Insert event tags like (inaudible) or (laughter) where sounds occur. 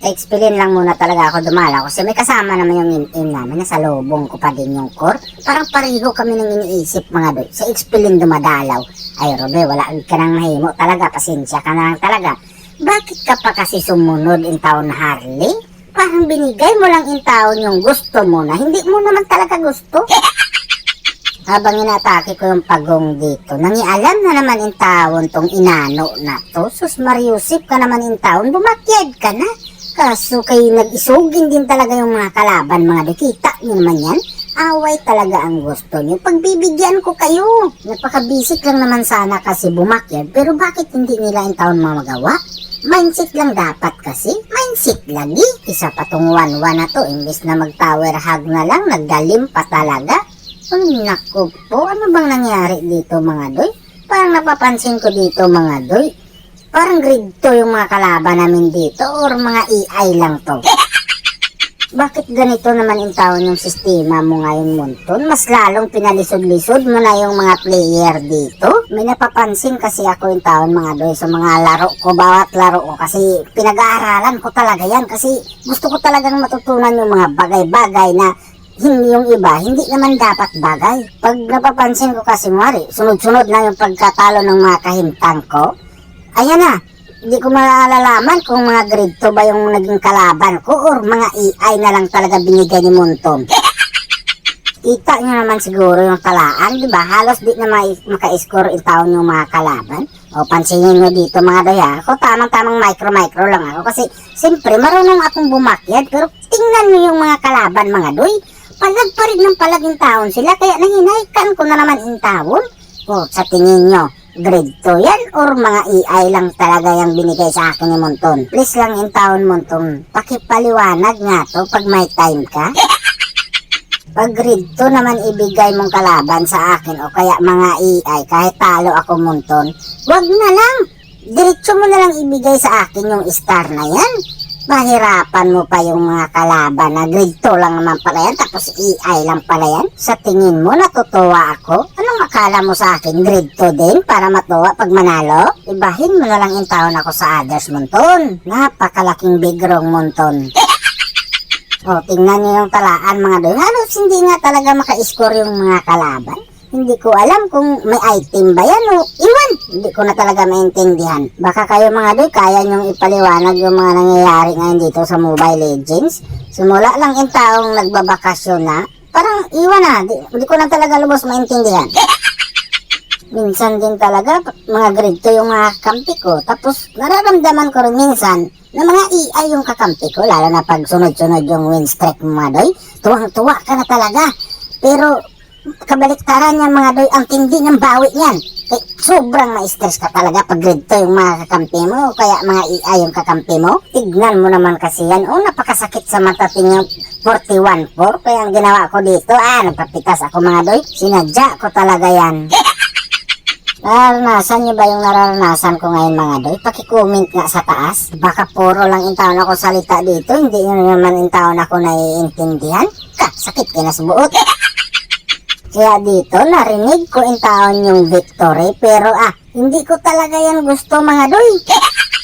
Explain lang muna talaga ako dumala kasi may kasama naman yung in-in namin. Nasa lobong ko pa din yung core. Parang pareho kami nang iniisip mga doy. Sa explain dumadalaw. Ay Robe, wala ka nang mahimo talaga. Pasensya ka na lang talaga. Bakit ka pa kasi sumunod in taon Harley? Parang binigay mo lang in taon yung gusto mo na hindi mo naman talaga gusto. (laughs) Habang inatake ko yung pagong dito, nangialam na naman in taon tong inano na to. Sus Mariusip ka naman in taon, bumakyad ka na. Kaso kayo nag-isugin din talaga yung mga kalaban, mga dikita nyo naman yan. Away talaga ang gusto nyo. Pagbibigyan ko kayo. Napakabisik lang naman sana kasi bumakyad. Pero bakit hindi nila in taon mamagawa? Mindset lang dapat kasi. Mindset lagi. Isa pa tong one-one na to. Imbis na mag-tower hug na lang, nagdalim pa talaga. Ay, naku po. Ano bang nangyari dito mga doy? Parang napapansin ko dito mga doy. Parang grade 2 yung mga kalaban namin dito or mga EI lang to. (laughs) Bakit ganito naman in taon yung sistema mo ngayon, Monton? Mas lalong pinalisod-lisod mo na yung mga player dito? May napapansin kasi ako in taon mga doy sa mga laro ko, bawat laro ko. Kasi pinag-aaralan ko talaga yan. Kasi gusto ko talagang matutunan yung mga bagay-bagay na hindi yung iba, hindi naman dapat bagay. Pag napapansin ko kasi, Mari, sunod-sunod na yung pagkatalo ng mga kahintang ko, ayan na, hindi ko maalalaman kung mga grade 2 ba yung naging kalaban ko or mga AI na lang talaga binigay ni Monton. (laughs) Kita nyo naman siguro yung talaan, di ba? Halos di na maka-score in taon yung mga kalaban. O pansinin nyo dito mga daya, ako tamang-tamang micro-micro lang ako kasi siyempre marunong akong bumakyad pero tingnan nyo yung mga kalaban mga doy. Palag pa rin ng palaging taon sila kaya nahinaykan ko na naman in taon. O sa tingin nyo, grade 2 yan or mga EI lang talaga yung binigay sa akin ni Monton. Please lang in taon Monton, pakipaliwanag nga to pag may time ka. (laughs) Pag grade 2 naman ibigay mong kalaban sa akin o kaya mga AI kahit talo ako munton, wag na lang. Diretso mo na lang ibigay sa akin yung star na yan. Mahirapan mo pa yung mga kalaban na grade 2 lang naman pala yan tapos AI lang pala yan. Sa tingin mo natutuwa ako? Akala mo sa akin? Grade 2 din para matuwa pag manalo? Ibahin mo na lang yung taon ako sa others munton. Napakalaking big wrong munton. (laughs) O, tingnan niyo yung talaan mga doy. Halos hindi nga talaga maka-score yung mga kalaban. Hindi ko alam kung may item ba yan o iwan. Hindi ko na talaga maintindihan. Baka kayo mga doy, kaya niyong ipaliwanag yung mga nangyayari ngayon dito sa Mobile Legends. Simula lang yung taong nagbabakasyon na, parang iwan na. Di, di ko na talaga lubos maintindihan. Minsan din talaga, mga grade 2 yung mga kampi ko. Tapos, nararamdaman ko rin minsan na mga EI yung kakampi ko, lalo na pag sunod-sunod yung win streak mga doy. Tuwang-tuwa ka na talaga. Pero, kabaliktaran niya mga doy, ang tindi ng bawi niyan. Eh, sobrang ma-stress ka talaga pag grade 2 yung mga kakampi mo, o kaya mga EI yung kakampi mo. Tignan mo naman kasi yan. Oh, napakasakit sa mata tingin 41-4. Kaya ang ginawa ko dito, ah, nagpapitas ako mga doy. Sinadya ko talaga yan. (laughs) Naranasan niyo ba yung nararanasan ko ngayon mga doy? Paki-comment nga sa taas. Baka puro lang intaon ako salita dito, hindi nyo naman intaon ako naiintindihan. Ka, sakit ka na sa buot. (laughs) Kaya dito, narinig ko intaon yung victory, pero ah, hindi ko talaga yan gusto mga doy. (laughs)